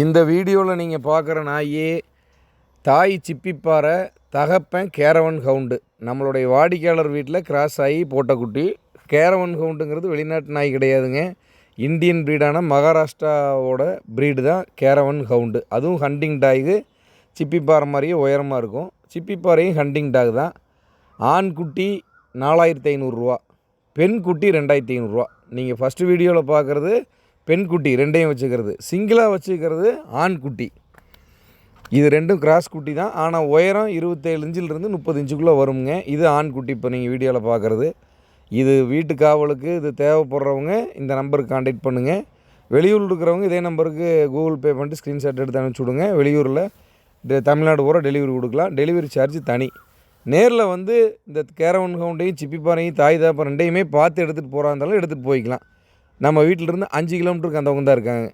இந்த வீடியோவில் நீங்கள் பார்க்குற நாயே தாய் சிப்பிப்பாறை தகப்பன் கேரவன் ஹவுண்டு நம்மளுடைய வாடிக்கையாளர் வீட்டில் கிராஸ் ஆகி போட்ட குட்டி கேரவன் ஹவுண்டுங்கிறது வெளிநாட்டு நாய் கிடையாதுங்க. இந்தியன் ப்ரீடான மகாராஷ்டிராவோட ப்ரீடு தான் கேரவன் ஹவுண்டு அதுவும் ஹண்டிங் டாகு சிப்பிப்பாறை மாதிரியே உயரமாக இருக்கும். சிப்பிப்பாறையும் ஹண்டிங் டாக் தான். ஆண் குட்டி நாலாயிரத்தி ஐநூறுரூவா பெண் குட்டி ரெண்டாயிரத்தி ஐநூறுரூவா நீங்கள் ஃபஸ்ட்டு வீடியோவில் பார்க்குறது பெண் குட்டி ரெண்டையும் வச்சுக்கிறது. சிங்கிளாக வச்சுக்கிறது ஆண் குட்டி. இது ரெண்டும் கிராஸ் குட்டி தான். ஆனால் உயரம் இருபத்தேழு இன்ச்சிலிருந்து முப்பது இன்ச்சுக்குள்ளே வருங்க இது ஆண் குட்டி இப்போ நீங்கள் வீடியோவில் பார்க்குறது இது வீட்டு காவலுக்கு இது தேவைப்படுறவங்க இந்த நம்பருக்கு காண்டாக்ட் பண்ணுங்கள் வெளியூரில் இருக்கிறவங்க இதே நம்பருக்கு கூகுள் பே பண்ணிட்டு ஸ்க்ரீன்ஷாட் எடுத்து அனுப்பிச்சி விடுங்க. வெளியூரில் தமிழ்நாடு பூரா டெலிவரி கொடுக்கலாம். டெலிவரி சார்ஜ் தனி. நேரில் வந்து இந்த கேரவன் கவுண்டையும் சிப்பிப்பாறையும் தாய் தாப்பம் ரெண்டையுமே பார்த்து எடுத்துகிட்டு போகிறா இருந்தாலும் எடுத்துகிட்டு போய்க்கலாம். நம்ம வீட்டிலேருந்து அஞ்சு கிலோமீட்டருக்கு அந்தவங்க தான் இருக்காங்க.